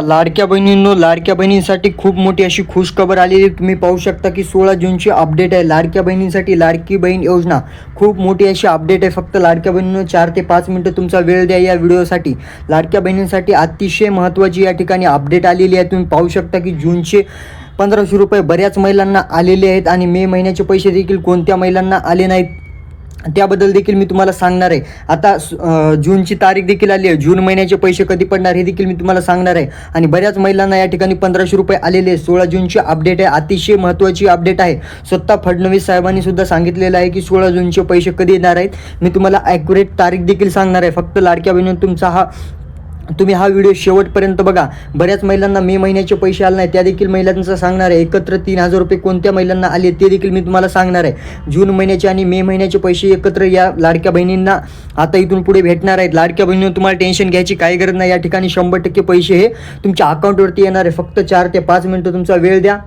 लाडक्या बहिणींनो लाडक्या बहिणींसाठी खूप मोठी अशी खुशखबर आलेली आहे. तुम्ही पाहू शकता की सोळा जूनची अपडेट आहे. लाडक्या बहिणींसाठी लाडकी बहीण योजना. खूप मोठी अशी अपडेट आहे. फक्त लाडक्या बहिणींनो चार ते पाच मिनटं तुमचा वेळ द्या या व्हिडिओसाठी. लाडक्या बहिणींसाठी अतिशय महत्त्वाची या ठिकाणी अपडेट आलेली आहे. तुम्ही पाहू शकता की जूनचे पंधराशे रुपये बऱ्याच महिलांना आलेले आहेत आणि मे महिन्याचे पैसे देखील कोणत्या महिलांना आले नाहीत? त्याबद्दल देखील मी तुम्हाला सांगणार आहे. आता जूनची तारीख देखील आली आहे. जून महिन्याचे पैसे कधी पडणार हे देखील मी तुम्हाला सांगणार आहे. आणि बऱ्याच महिलांना या ठिकाणी पंधराशे रुपये आलेले आहे सोळा जूनची अपडेट आहे. अतिशय महत्त्वाची अपडेट आहे. स्वतः फडणवीस साहेबांनी सुद्धा सांगितलेलं आहे की सोळा जूनचे पैसे कधी येणार आहेत? मी तुम्हाला ॲक्युरेट तारीख देखील सांगणार आहे. फक्त लाडक्या बहिणीनं तुमचा हा तुम्ही हा व्हिडिओ शेवटपर्यंत बघा. बऱ्याच महिलांना मे महिन्याचे पैसे आले नाही त्या देखील महिलांचं सांगणार आहे. एकत्र तीन हजार रुपये कोणत्या महिलांना आले ते देखील मी तुम्हाला सांगणार आहे. जून महिन्याचे आणि मे महिन्याचे पैसे एकत्र या लाडक्या बहिणींना आता इथून पुढे भेटणार आहेत. लाडक्या बहिणींना तुम्हाला टेन्शन घ्यायची काही गरज नाही. या ठिकाणी शंभर टक्के पैसे हे तुमच्या अकाउंटवरती येणार आहे. फक्त चार ते पाच मिनटं तुमचा वेळ द्या.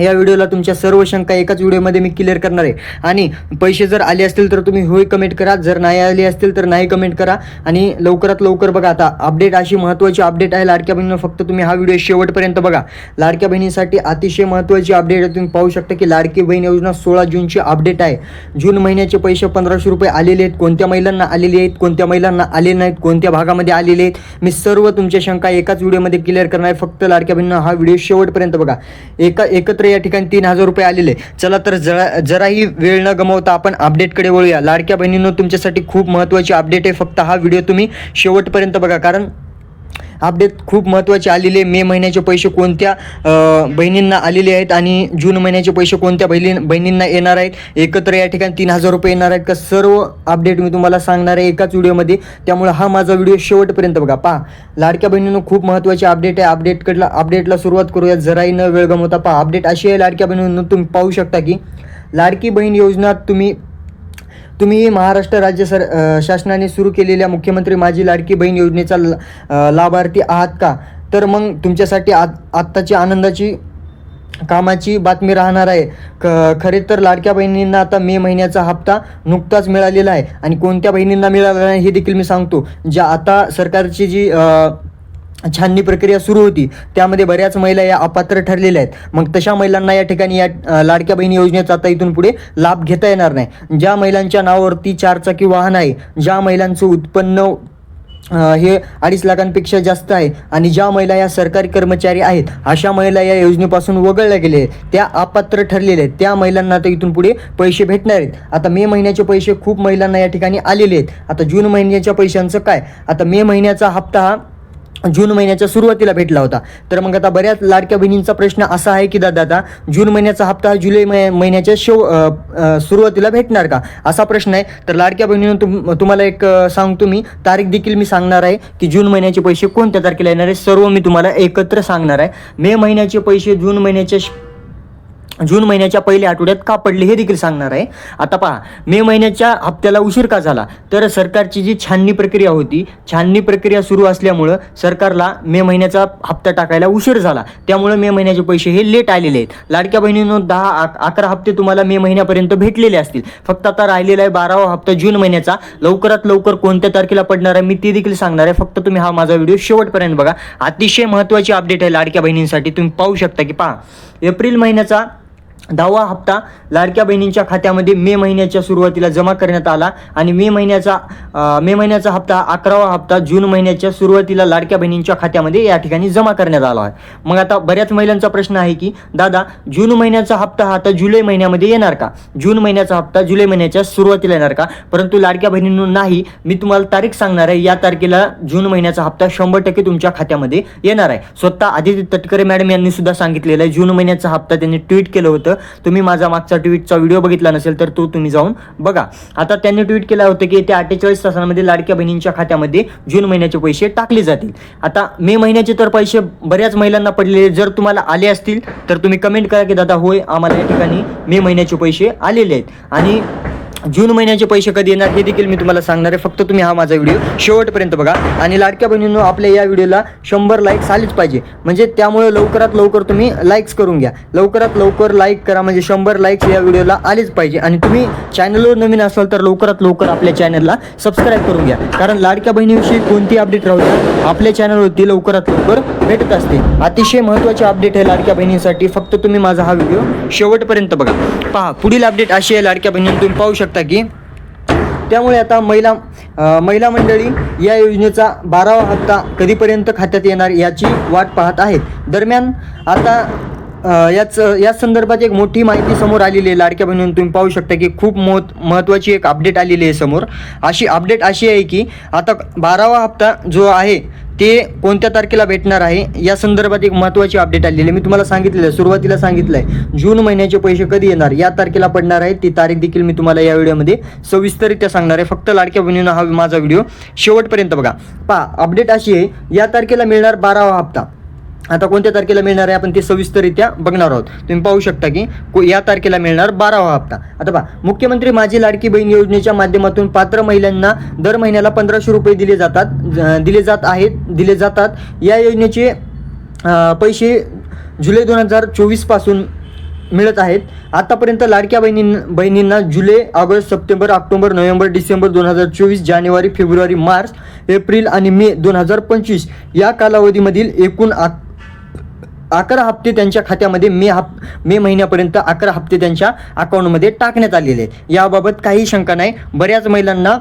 या व्हिडिओला तुमच्या सर्व शंका एकाच व्हिडिओमध्ये मी क्लिअर करणार आहे. आणि पैसे जर आले असतील तर तुम्ही होय कमेंट करा. जर नाही आले असतील तर नाही कमेंट करा. आणि लवकरात लवकर बघा आता अपडेट अशी महत्त्वाची अपडेट आहे. लाडक्या बहिणीनं फक्त तुम्ही हा व्हिडिओ शेवटपर्यंत बघा. लाडक्या बहिणीसाठी अतिशय महत्त्वाची अपडेट आहे. तुम्ही पाहू शकता की लाडकी बहीण योजना सोळा जूनची अपडेट आहे. जून महिन्याचे पैसे पंधराशे रुपये आलेले आहेत. कोणत्या महिलांना आलेले आहेत? कोणत्या महिलांना आले नाहीत? कोणत्या भागामध्ये आलेले आहेत? मी सर्व तुमच्या शंका एकाच व्हिडिओमध्ये क्लिअर करणार आहे. फक्त लाडक्या बहिणीनं हा व्हिडिओ शेवटपर्यंत बघा. एका एकत्र या ठिकाणी तीन हजार रुपये आलेले. चला तर जरा जराही वेळ न गमावता आपण अपडेटकडे वळूया. लाडक्या बहिणींनो तुमच्यासाठी खूप महत्त्वाची अपडेट आहे. फक्त हा व्हिडिओ तुम्ही शेवटपर्यंत बघा. कारण अपडेट खूप महत्त्वाचे आलेले आहे. मे महिन्याचे पैसे कोणत्या बहिणींना आलेले आहेत आणि जून महिन्याचे पैसे कोणत्या बहिणी बहिणींना येणार आहेत? एकत्र या ठिकाणी तीन हजार रुपये येणार आहेत का? सर्व अपडेट मी तुम्हाला सांगणार आहे एकाच व्हिडिओमध्ये. त्यामुळे हा माझा व्हिडिओ शेवटपर्यंत बघा. पहा लाडक्या बहिणीनं खूप महत्त्वाचे अपडेट आहे. अपडेटकडला अपडेटला सुरुवात करूया. जराही न वेळ गमवता पहा. अपडेट अशी आहे लाडक्या बहिणीनं तुम्ही पाहू शकता की लाडकी बहीण योजना तुम्ही तुम्ही महाराष्ट्र राज्य सर शासनाने सुरू केलेल्या मुख्यमंत्री माझी लाडकी बहीण योजनेचा लाभार्थी आहात का? तर मग तुमच्यासाठी आत आत्ताची आनंदाची कामाची बातमी राहणार आहे. क खरे तर लाडक्या बहिणींना आता मे महिन्याचा हप्ता नुकताच मिळालेला आहे आणि कोणत्या बहिणींना मिळाला नाही हे देखील मी सांगतो. ज्या आता सरकारची जी आ... छाननी प्रक्रिया सुरू होती. त्यामध्ये बऱ्याच महिला या अपात्र ठरलेल्या आहेत. मग तशा महिलांना या ठिकाणी या लाडक्या बहिणी योजनेचा आता इथून पुढे लाभ घेता येणार नाही. ज्या महिलांच्या नावावरती चारचाकी वाहन आहे ज्या महिलांचं उत्पन्न हे अडीच लाखांपेक्षा जास्त आहे आणि ज्या महिला या सरकारी कर्मचारी आहेत अशा महिला या योजनेपासून वगळल्या गेले आहेत. त्या अपात्र ठरलेल्या आहेत. त्या महिलांना आता इथून पुढे पैसे भेटणार आहेत. आता मे महिन्याचे पैसे खूप महिलांना या ठिकाणी आलेले आहेत. आता जून महिन्याच्या पैशांचं काय? आता मे महिन्याचा हप्ता हा जून महिन्याच्या सुरुवातीला भेटला होता. तर मग आता बऱ्याच लाडक्या बहिणींचा प्रश्न असा आहे की दादा आता जून महिन्याचा हप्ता हा जुलै मै- महिन्याच्या शेव सुरुवातीला भेटणार का? असा प्रश्न आहे. तर लाडक्या बहिणीनं तुम तुम्हाला एक सांगतो मी. तारीख देखील मी सांगणार आहे की जून महिन्याचे पैसे कोणत्या तारखेला येणार आहे सर्व मी तुम्हाला एकत्र सांगणार आहे. मे महिन्याचे पैसे जून महिन्याच्या जून महिन्याच्या पहिल्या आठवड्यात का पडले हे देखील सांगणार आहे. आता पहा मे महिन्याच्या हप्त्याला उशीर का झाला? तर सरकारची जी छाननी प्रक्रिया होती छाननी प्रक्रिया सुरू असल्यामुळं सरकारला मे महिन्याचा हप्ता टाकायला उशीर झाला. त्यामुळे मे महिन्याचे पैसे हे लेट आलेले आहेत. लाडक्या बहिणीनं दहा अक- अकरा हप्ते तुम्हाला मे महिन्यापर्यंत भेटलेले असतील. फक्त आता राहिलेला आहे बारावा हप्ता जून महिन्याचा. लवकरात लवकर कोणत्या तारखेला पडणार आहे मी ते देखील सांगणार आहे. फक्त तुम्ही हा माझा व्हिडिओ शेवटपर्यंत बघा. अतिशय महत्त्वाची अपडेट आहे लाडक्या बहिणींसाठी. तुम्ही पाहू शकता की पहा एप्रिल महिन्याचा दहावा हप्ता लाडक्या बहिणींच्या खात्यामध्ये मे महिन्याच्या सुरुवातीला जमा करण्यात आला आणि मे महिन्याचा मे महिन्याचा हप्ता अकरावा हप्ता जून महिन्याच्या सुरुवातीला लाडक्या बहिणींच्या खात्यामध्ये या ठिकाणी जमा करण्यात आला आहे. मग आता बऱ्याच महिलांचा प्रश्न आहे की दादा जून महिन्याचा हप्ता हा आता जुलै महिन्यामध्ये येणार का? जून महिन्याचा हप्ता जुलै महिन्याच्या सुरुवातीला येणार का? परंतु लाडक्या बहिणींनो नाही मी तुम्हाला तारीख सांगणार आहे या तारखेला जून महिन्याचा हप्ता शंभर टक्के तुमच्या खात्यामध्ये येणार आहे. स्वतः आदित्य तटकरे मॅडम यांनी सुद्धा सांगितलेलं आहे जून महिन्याचा हप्ता त्यांनी ट्विट केलं होतं तुम्ही माझा मागचा ट्विटचा व्हिडिओ बघितला नसेल तर तो तुम्ही जाऊन बघा. आता त्यांनी ट्विट केलं होतं की येत्या अठ्ठेचाळीस तासांमध्ये लाडक्या बहिणींच्या खात्यामध्ये जून महिन्याचे पैसे टाकले जातील. आता मे महिन्याचे तर पैसे बऱ्याच महिलांना पडलेले जर तुम्हाला आले असतील तर तुम्ही कमेंट करा की दादा होय आम्हाला या ठिकाणी मे महिन्याचे पैसे आलेले आहेत. आणि जून महिन्याचे पैसे कधी येणार हे देखील मी तुम्हाला सांगणार आहे. फक्त तुम्ही हा माझा व्हिडिओ शेवटपर्यंत बघा. आणि लाडक्या बहिणींनो आपल्या या व्हिडिओला शंभर लाईक्स आलीच पाहिजे. म्हणजे त्यामुळे लवकरात लवकर तुम्ही लाईक्स करून घ्या. लवकरात लवकर लाईक करा म्हणजे शंभर लाईक्स या व्हिडिओला आलेच पाहिजे. आणि तुम्ही चॅनलवर नवीन असाल तर लवकरात लवकर आपल्या चॅनलला सबस्क्राईब करून घ्या. कारण लाडक्या बहिणीविषयी कोणती अपडेट राहू द्या? आपल्या चॅनलवरती लवकरात लवकर भेटत असते अतिशय महत्त्वाचे अपडेट आहे लाडक्या बहिणींसाठी फक्त तुम्ही माझा हा व्हिडिओ शेवटपर्यंत बघा. पहा पुढील अपडेट अशी आहे लाडक्या बहिणी तुम्ही पाहू शकता की त्यामुळे आता महिला महिला मंडळी या योजनेचा बारावा हप्ता कधीपर्यंत खात्यात येणार याची वाट पाहत आहेत. दरम्यान आता याच या संदर्भात एक मोठी माहिती समोर आलेली आहे. लाडक्या बहिणीनं तुम्ही पाहू शकता की खूप मोत महत्त्वाची एक अपडेट आलेली आहे समोर. अशी अपडेट अशी आहे की आता बारावा हप्ता जो आहे ते कोणत्या तारखेला भेटणार आहे? या संदर्भात एक महत्त्वाची अपडेट आलेली आहे. मी तुम्हाला सांगितलेलं आहे सुरुवातीला सांगितलं आहे जून महिन्याचे पैसे कधी येणार? या तारखेला पडणार आहे. ती तारीख देखील मी तुम्हाला या व्हिडिओमध्ये सविस्तरित्या सांगणार आहे. फक्त लाडक्या बहिणीनं हा माझा व्हिडिओ शेवटपर्यंत बघा. पहा अपडेट अशी आहे या तारखेला मिळणार बारावा हप्ता. आता कोणत्या तारखेला मिळणार आहे? आपण ते सविस्तररित्या बघणार आहोत. तुम्ही पाहू शकता की को- या तारखेला मिळणार बारावा हप्ता. आता पहा मुख्यमंत्री माझी लाडकी बहीण योजनेच्या माध्यमातून पात्र महिलांना दर महिन्याला पंधराशे रुपये दिले जातात दिले जात आहेत दिले जातात. या योजनेचे पैसे जुलै दोन हजार चोवीसपासून मिळत आहेत. आतापर्यंत लाडक्या बहिणी बहिणींना जुलै August September October November December दोन हजार चोवीस जानेवारी फेब्रुवारी मार्च एप्रिल आणि मे दोन हजार पंचवीस या कालावधीमधील एकूण आक अकरा हप्ते त्यांच्या खात्यामध्ये मे हप मे महिन्यापर्यंत अकरा हप्ते त्यांच्या अकाउंटमध्ये टाकण्यात आलेले आहेत. याबाबत काही शंका नाही. बऱ्याच महिलांना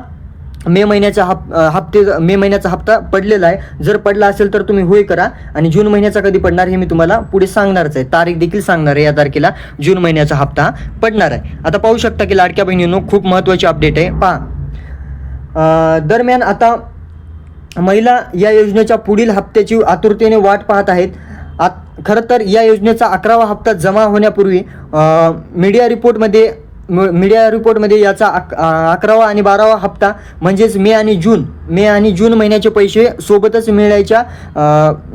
मे महिन्याचा हप हप्ते मे महिन्याचा हप्ता पडलेला आहे. जर पडला असेल तर तुम्ही होय करा आणि जून महिन्याचा कधी पडणार हे मी तुम्हाला पुढे सांगणारच आहे. तारीख देखील सांगणार आहे या तारखेला जून महिन्याचा हप्ता पडणार आहे. आता पाहू शकता की लाडक्या बहिणींनो खूप महत्त्वाची अपडेट आहे. पहा. दरम्यान आता महिला या योजनेच्या पुढील हप्त्याची आतुरतेने वाट पाहत आहेत. आत खरं तर या योजनेचा अकरावा हप्ता जमा होण्यापूर्वी मीडिया रिपोर्टमध्ये म- मीडिया रिपोर्टमध्ये याचा अक अकरावा आणि बारावा हप्ता म्हणजेच मे आणि जून मे आणि जून महिन्याचे पैसे सोबतच मिळायच्या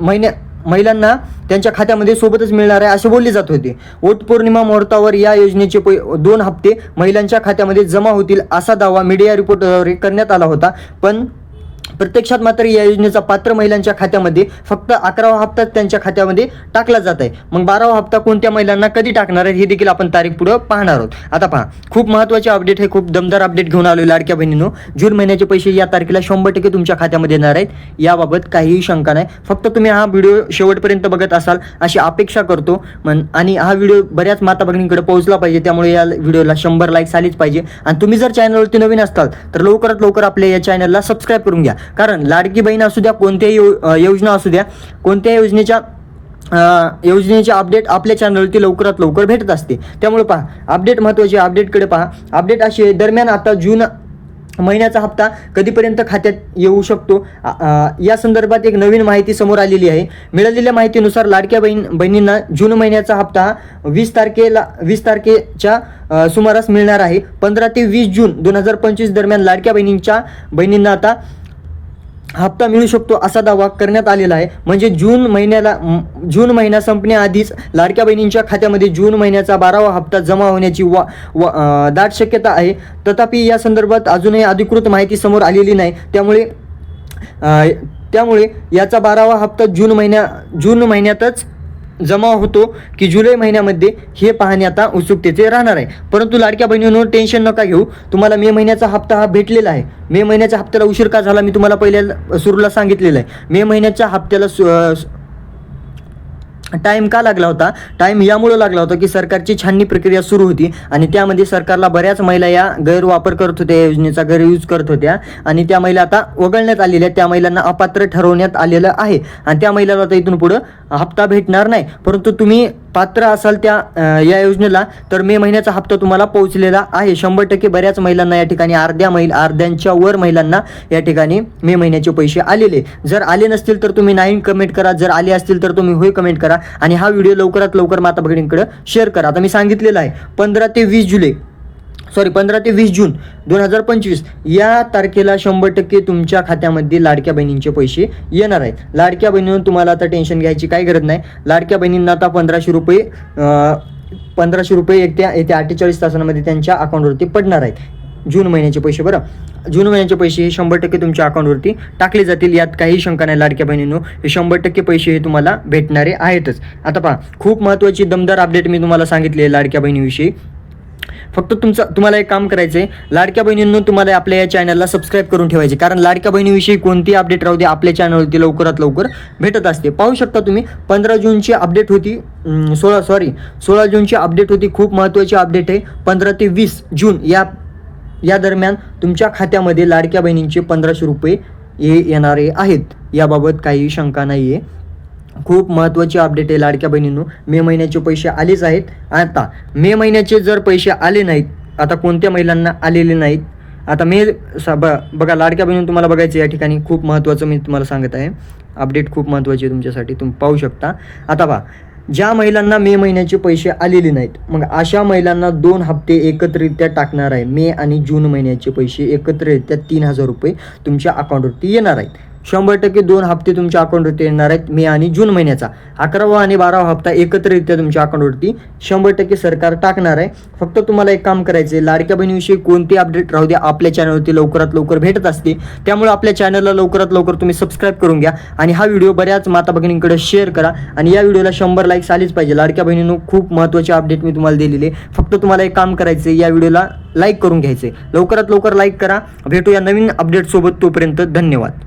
महिन्या महिलांना त्यांच्या खात्यामध्ये सोबतच मिळणार आहे असे बोलले जात होते. वोट पौर्णिमा मुहूर्तावर या योजनेचे पै दोन हप्ते महिलांच्या खात्यामध्ये जमा होतील असा दावा मीडिया रिपोर्टद्वारे करण्यात आला होता. पण प्रत्यक्षात मात्र या योजनेचा पात्र महिलांच्या खात्यामध्ये फक्त अकरावा हप्ता त्यांच्या खात्यामध्ये टाकला जात आहे. मग बारावा हप्ता कोणत्या महिलांना कधी टाकणार आहे हे देखील आपण तारीख पुढं पाहणार आहोत. आता पहा खूप महत्त्वाचे अपडेट हे खूप दमदार अपडेट घेऊन आलो लाडक्या बहिणीनो. जून महिन्याचे पैसे या तारखेला शंभर टक्के तुमच्या खात्यामध्ये येणार आहेत. याबाबत काहीही शंका नाही. फक्त तुम्ही हा व्हिडिओ शेवटपर्यंत बघत असाल अशी अपेक्षा करतो. मन आणि हा व्हिडिओ बऱ्याच माता भगिनींकडे पोहोचला पाहिजे. त्यामुळे या व्हिडिओला शंभर लाईक्स आलीच पाहिजे. आणि तुम्ही जर चॅनलवरती नवीन असताल तर लवकरात लवकर आपल्या या चॅनलला सबस्क्राईब करून घ्या. कारण लाडकी बहीण असू द्या कोणत्याही यो- योजना असू द्या कोणत्याही योजनेच्या योजनेचे अपडेट आपल्या चॅनलवरती लवकरात लवकर भेटत असते. त्यामुळे पहा अपडेट महत्त्वाचे अपडेटकडे पहा. अपडेट अशी आहे दरम्यान आता जून महिन्याचा हप्ता कधीपर्यंत खात्यात येऊ शकतो? या संदर्भात एक नवीन माहिती समोर आलेली आहे. मिळालेल्या माहितीनुसार लाडक्या बहीण बहिणींना जून महिन्याचा हप्ता वीस तारखेला वीस तारखेच्या सुमारास मिळणार आहे. पंधरा ते वीस जून दोन हजार पंचवीस दरम्यान लाडक्या बहिणींच्या बहिणींना आता हप्ता मिळू शकतो असा दावा करण्यात आलेला आहे. म्हणजे जून महिन्याला जून महिना संपण्याआधीच लाडक्या बहिणींच्या खात्यामध्ये जून महिन्याचा बारावा हप्ता जमा होण्याची वा वा- दाट शक्यता आहे. तथापि या संदर्भात अजूनही अधिकृत माहिती समोर आलेली नाही. त्यामुळे त्यामुळे याचा बारावा हप्ता जून महिन्या जून महिन्यातच जमा होतो की जुलै महिन्यामध्ये हे पाहणे आता उत्सुकतेचे राहणार आहे. परंतु लाडक्या बहिणींनो टेन्शन नका घेऊ. तुम्हाला मे महिन्याचा हप्ता हा भेटलेला आहे. मे महिन्याच्या हप्त्याला उशीर का झाला? मी तुम्हाला पहिल्या सुरूला सांगितलेलं आहे. मे महिन्याच्या हप्त्याला सु- टाईम का लागला होता? टाईम यामुळं लागला होता की सरकारची छाननी प्रक्रिया सुरू होती आणि त्यामध्ये सरकारला बऱ्याच महिला या गैरवापर करत होत्या या योजनेचा गैरयूज करत होत्या आणि त्या महिला आता वगळण्यात आलेल्या त्या महिलांना अपात्र ठरवण्यात आलेलं आहे आणि त्या महिलाला आता इथून पुढं हप्ता भेटणार नाही. परंतु तुम्ही पात्र असाल त्या या योजनेला तर मे महिन्याचा हप्ता तुम्हाला पोहोचलेला आहे. शंभर टक्के बऱ्याच महिलांना या ठिकाणी अर्ध्या महिल अर्ध्यांच्या वर महिलांना या ठिकाणी मे महिन्याचे पैसे आलेले. जर आले नसतील तर तुम्ही नाही कमेंट करा जर आले असतील तर तुम्ही होय कमेंट करा आणि हा व्हिडिओ लवकरात लवकर माता भगिनींकडे शेअर करा. आता मी सांगितलेलं आहे पंधरा ते वीस जुलै सॉरी पंधरा ते वीस जून दोन हजार पंचवीस या तारखेला शंभर टक्के तुमच्या खात्यामध्ये लाडक्या बहिणींचे पैसे येणार आहेत. लाडक्या बहिणींना तुम्हाला आता टेन्शन घ्यायची काही गरज नाही. लाडक्या बहिणींना आता पंधराशे रुपये पंधराशे रुपये येत्या येत्या अठ्ठेचाळीस तासांमध्ये त्यांच्या अकाउंटवरती पडणार आहेत. जून महिन्याचे पैसे बरं? जून महिन्याचे पैसे हे शंभर टक्के तुमच्या अकाउंटवरती टाकले जातील. यात काही शंका नाही लाडक्या बहिणींनो. हे शंभर टक्के पैसे हे तुम्हाला भेटणारे आहेतच. आता पहा खूप महत्त्वाची दमदार अपडेट मी तुम्हाला सांगितली आहे लाडक्या बहिणीविषयी. फक्त तुमचं तुम्हाला एक काम करायचं आहे लाडक्या बहिणींनो तुम्हाला आपल्या या चॅनलला सबस्क्राईब करून ठेवायचे कारण लाडक्या बहिणीविषयी कोणती अपडेट राहू दे आपल्या चॅनलवरती लवकरात लवकर भेटत असते. पाहू शकता तुम्ही पंधरा जूनची अपडेट होती सोळा सॉरी सोळा जूनची अपडेट होती खूप महत्त्वाची अपडेट आहे. पंधरा ते वीस जून या या दरम्यान तुमच्या खात्यामध्ये लाडक्या बहिणींचे पंधराशे रुपये ये येणारे आहेत. याबाबत काही शंका नाही आहे खूप महत्त्वाची अपडेट आहे लाडक्या बहिणींनो. मे महिन्याचे पैसे आलेच आहेत. आता मे महिन्याचे जर पैसे आले नाहीत आता कोणत्या महिलांना आलेले नाहीत? आता मे स- ब बघा लाडक्या बहिणी तुम्हाला बघायचं या ठिकाणी खूप महत्त्वाचं मी तुम्हाला सांगत आहे. अपडेट खूप महत्त्वाची आहे तुमच्यासाठी तुम्ही पाहू शकता. आता पहा ज्या महिलांना मे महिन्याचे पैसे आलेले नाहीत मग अशा महिलांना दोन हप्ते एकत्रित्या टाकणार आहे. मे आणि जून महिन्याचे पैसे एकत्रित्या तीन हजार रुपये तुमच्या अकाउंटवरती येणार आहेत. शंभर टक्के दोन हप्ते तुमच्या अकाउंटवरती येणार आहेत मे आणि जून महिन्याचा. अकरावा आणि बारावा हप्ता एकत्ररित्या तुमच्या अकाउंटवरती शंभर टक्के सरकार टाकणार आहे. फक्त तुम्हाला एक काम करायचं आहे लाडक्या बहिणीविषयी कोणती अपडेट राहू द्या आपल्या चॅनलवरती लवकरात लवकर भेटत असते. त्यामुळे आपल्या चॅनलला लवकरात लवकर तुम्ही सबस्क्राईब करून घ्या आणि हा व्हिडिओ बऱ्याच माता भगिनींकडे शेअर करा आणि या व्हिडिओला शंभर लाईक्स आलीच पाहिजे. लाडक्या बहिणीनं खूप महत्त्वाचे अपडेट मी तुम्हाला दिलेले आहे. फक्त तुम्हाला एक काम करायचं आहे या व्हिडिओला लाईक करून घ्यायचे लवकरात लवकर लाईक करा. भेटूया नवीन अपडेटसोबत तोपर्यंत धन्यवाद.